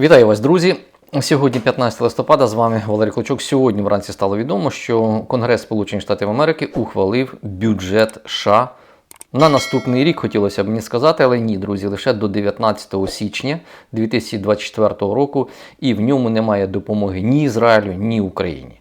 Вітаю вас, друзі! Сьогодні 15 листопада. З вами Валерій Клочок. Сьогодні вранці стало відомо, що Конгрес Сполучених Штатів Америки ухвалив бюджет США на наступний рік. Хотілося б мені сказати, але ні, друзі, лише до 19 січня 2024 року, і в ньому немає допомоги ні Ізраїлю, ні Україні.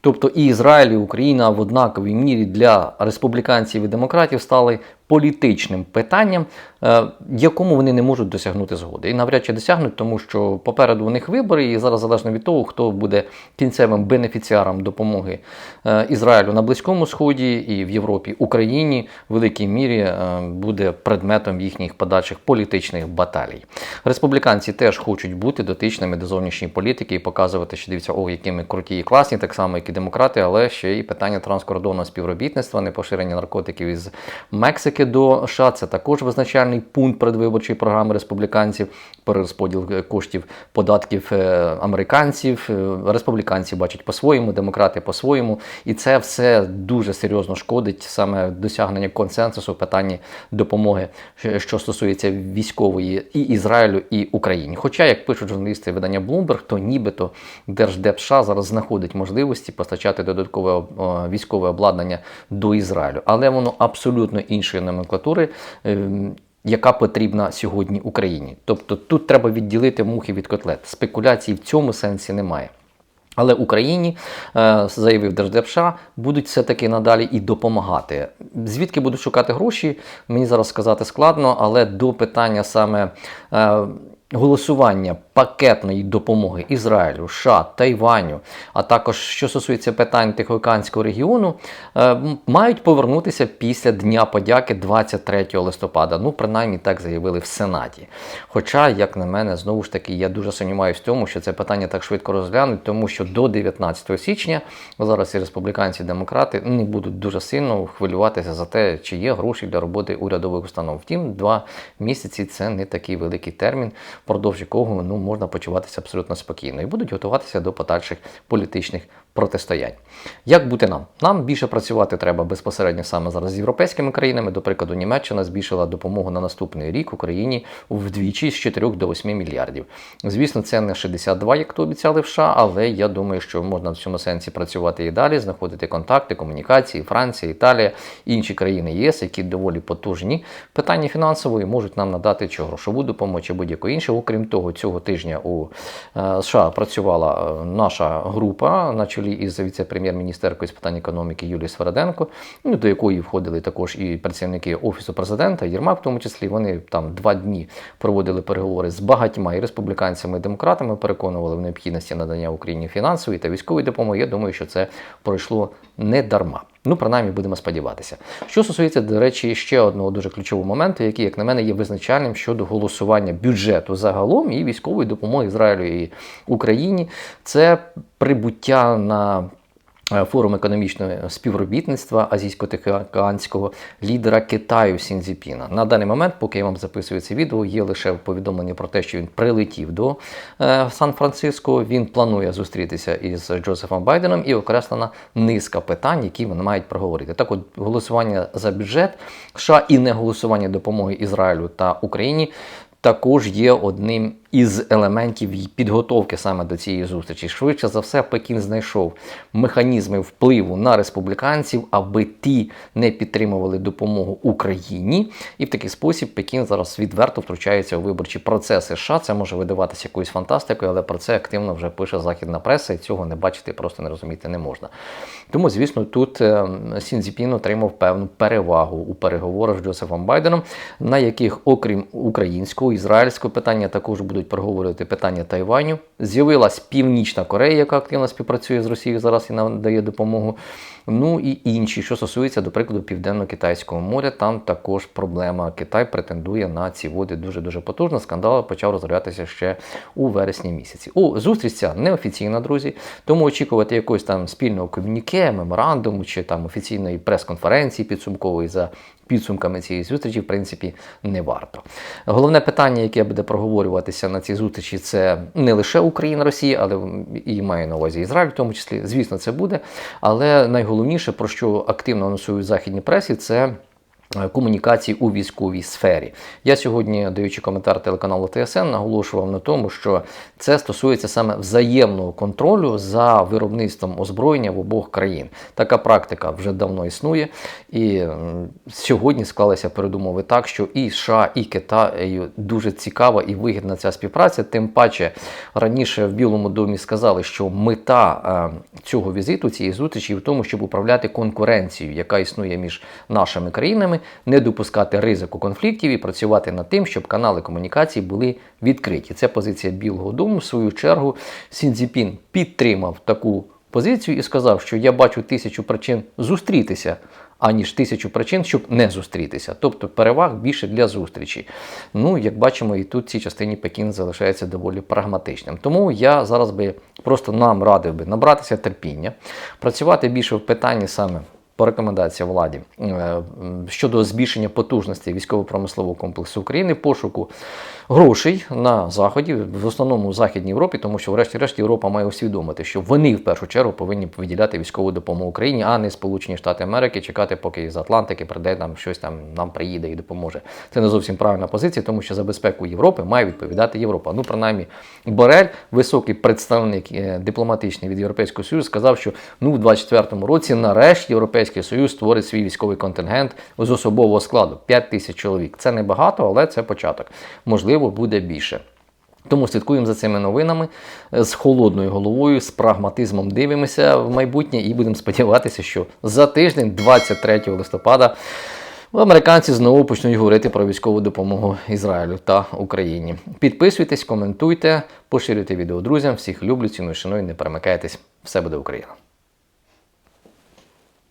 Тобто і Ізраїль, і Україна в однаковій мірі для республіканців і демократів стали політичним питанням, е, якому вони не можуть досягнути згоди. І навряд чи досягнуть, тому що попереду у них вибори, і зараз залежно від того, хто буде кінцевим бенефіціаром допомоги е, Ізраїлю на Близькому Сході і в Європі, Україні в великій мірі е, буде предметом їхніх подальших політичних баталій. Республіканці теж хочуть бути дотичними до зовнішньої політики і показувати, що дивіться, о, які ми круті і класні, так само, як і демократи, але ще й питання транскордонного співробітництва, непоширення наркотиків із Мексики до США. Це також визначальний пункт передвиборчої програми республіканців, перерозподіл е, коштів податків е, американців. Е, Республіканці бачать по-своєму, демократи по-своєму, і це все дуже серйозно шкодить саме досягнення консенсусу в питанні допомоги, що- стосується військової і Ізраїлю, і Україні. Хоча, як пишуть журналісти видання Bloomberg, то нібито Держдеп США зараз знаходить можливості постачати додаткове військове обладнання до Ізраїлю, але воно абсолютно іншої номенклатури. Яка потрібна сьогодні Україні, тобто тут треба відділити мухи від котлет. Спекуляцій в цьому сенсі немає. Але Україні, е, заявив Держдеп США, будуть все-таки надалі і допомагати. Звідки будуть шукати гроші, мені зараз сказати складно, але до питання саме е, голосування пакетної допомоги Ізраїлю, США, Тайваню, а також що стосується питань Тихоокеанського регіону, е, мають повернутися після Дня подяки 23 листопада. Ну, принаймні так заявили в Сенаті. Хоча, як на мене, знову ж таки, я дуже сумніваюся в тому, що це питання так швидко розглянуть, тому що до 19 січня зараз і республіканці, і демократи не будуть дуже сильно хвилюватися за те, чи є гроші для роботи урядових установ. Втім, два місяці це не такий великий термін, впродовж якого ну, можна почуватися абсолютно спокійно. І будуть готуватися до подальших політичних протистоянь. Як бути нам? Нам більше працювати треба безпосередньо саме зараз з європейськими країнами. До прикладу, Німеччина збільшила допомогу на наступний рік Україні вдвічі з 4 до 8 мільярдів. Звісно, це не 62, як то обіцяли в США, але я думаю, що можна в цьому сенсі працювати і далі, знаходити контакти, комунікації. Франція, Італія, інші країни ЄС, які доволі потужні в питанні фінансової, можуть нам надати чи грошову допомогу, чи будь-яку іншу. Окрім того, цього тижня у е, США працювала е, наша група на чолі із віце-прем'єр-міністеркою з питань економіки Юлією Свереденко, ну, до якої входили також і працівники Офісу президента, Єрмак в тому числі. Вони там два дні проводили переговори з багатьма і республіканцями, і демократами, переконували в необхідності надання Україні фінансової та військової допомоги. Я думаю, що це пройшло не дарма. Ну, принаймні, будемо сподіватися. Що стосується, до речі, ще одного дуже ключового моменту, який, як на мене, є визначальним щодо голосування бюджету загалом і військової допомоги Ізраїлю і Україні, це прибуття на форум економічного співробітництва азійсько-тихоокеанського лідера Китаю Сінзіпіна. На даний момент, поки я вам записую це відео, є лише повідомлення про те, що він прилетів до е, Сан-Франциско. Він планує зустрітися із Джозефом Байденом і окреслена низка питань, які вони мають проговорити. Так, от голосування за бюджет США і не голосування допомоги Ізраїлю та Україні. Також є одним із елементів підготовки саме до цієї зустрічі. Швидше за все, Пекін знайшов механізми впливу на республіканців, аби ті не підтримували допомогу Україні. І в такий спосіб Пекін зараз відверто втручається у виборчі процеси США. Це може видаватися якоюсь фантастикою, але про це активно вже пише західна преса, і цього не бачити, просто не розуміти не можна. Тому, звісно, тут е, Сінзіпін отримав певну перевагу у переговорах з Джозефом Байденом, на яких, окрім українського, ізраїльського питання, також будуть проговорювати питання Тайваню. З'явилась Північна Корея, яка активно співпрацює з Росією зараз і надає допомогу. Ну і інші, що стосується, до прикладу, Південно-Китайського моря, там також проблема. Китай претендує на ці води дуже дуже потужно. Скандал почав розгорятися ще у вересні місяці. О, зустріч ця неофіційна, друзі. Тому очікувати якогось там спільного ком'юніке, меморандуму чи там офіційної прес-конференції підсумкової за підсумками цієї зустрічі, в принципі, не варто. Головне питання, яке буде проговорюватися на цій зустрічі, це не лише Україна, Росія, але і має на увазі Ізраїль, в тому числі. Звісно, це буде. Але найголовніше, про що активно анонсують західні пресі, це комунікацій у військовій сфері. Я сьогодні, даючи коментар телеканалу ТСН, наголошував на тому, що це стосується саме взаємного контролю за виробництвом озброєння в обох країн. Така практика вже давно існує, і сьогодні склалися передумови так, що і США, і Китаю дуже цікава і вигідна ця співпраця. Тим паче раніше в Білому домі сказали, що мета е, цього візиту, цієї зустрічі, в тому, щоб управляти конкуренцією, яка існує між нашими країнами, не допускати ризику конфліктів і працювати над тим, щоб канали комунікації були відкриті. Це позиція Білого Дому. В свою чергу Сінзіпін підтримав таку позицію і сказав, що я бачу тисячу причин зустрітися, аніж тисячу причин, щоб не зустрітися. Тобто переваг більше для зустрічі. Ну, як бачимо, і тут цій частині Пекін залишається доволі прагматичним. Тому я зараз би просто нам радив би набратися терпіння, працювати більше в питанні саме. По рекомендації владі е, щодо збільшення потужностей військово-промислового комплексу України, пошуку грошей на заході, в основному в Західній Європі, тому що, врешті-решт, Європа має усвідомити, що вони в першу чергу повинні виділяти військову допомогу Україні, а не Сполучені Штати Америки, чекати, поки з Атлантики прийде нам щось там нам приїде і допоможе. Це не зовсім правильна позиція, тому що за безпеку Європи має відповідати Європа. Ну, принаймні, Борель, високий представник е, дипломатичний від Європейського Союзу, сказав, що ну в 24-му році нарешті Європейський Союз створить свій військовий контингент з особового складу 5 тисяч чоловік. Це не багато, але це початок. Можливо, буде більше. Тому слідкуємо за цими новинами е, з холодною головою, з прагматизмом дивимося в майбутнє і будемо сподіватися, що за тиждень, 23 листопада, американці знову почнуть говорити про військову допомогу Ізраїлю та Україні. Підписуйтесь, коментуйте, поширюйте відео друзям. Всіх люблю, ціную, шаную, не перемикайтесь. Все буде Україна!